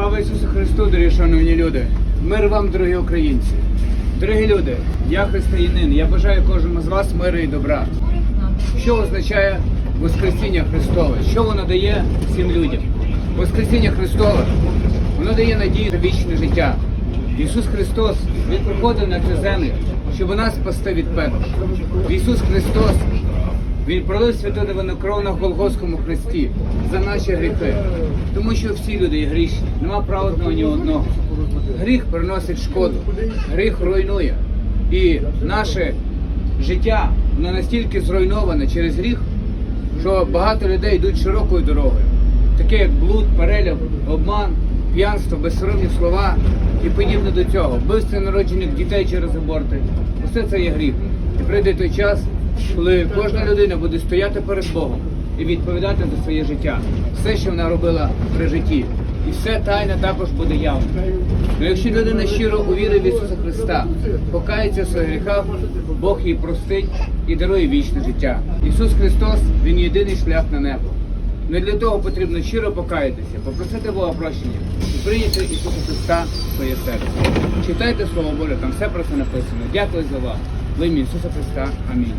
Слава Ісусу Христу, дорогі шановні люди! Мир вам, дорогі українці! Дорогі люди, я християнин, я бажаю кожному з вас миру і добра. Що означає Воскресіння Христове? Що воно дає всім людям? Воскресіння Христове, воно дає надію на вічне життя. Ісус Христос, Він приходив на цю землю, щоб нас спасти від пекла. Ісус Христос, Він пролив святу невинну кров на Голгофському хресті за наші гріхи. Тому що всі люди є грішні, нема праведного ні одного. Гріх приносить шкоду, гріх руйнує. І наше життя воно настільки зруйноване через гріх, що багато людей йдуть широкою дорогою, таке як блуд, переляв, обман, п'янство, безсоромні слова і подібне до цього, вбивство народжених дітей через аборти. Усе це є гріх. І прийде той час, коли кожна людина буде стояти перед Богом і відповідати за своє життя, все, що вона робила при житті. І все тайне також буде явно. Ну, якщо людина щиро увірить в Ісуса Христа, покається в своїх гріхах, Бог їй простить і дарує вічне життя. Ісус Христос Він єдиний шлях на небо. Не для того потрібно щиро покаятися, попросити Бога прощення і прийняти Ісуса Христа в своє серце. Читайте Слово Боже, там все про це написано. Дякую за увагу. В ім'я Ісуса Христа. Амінь.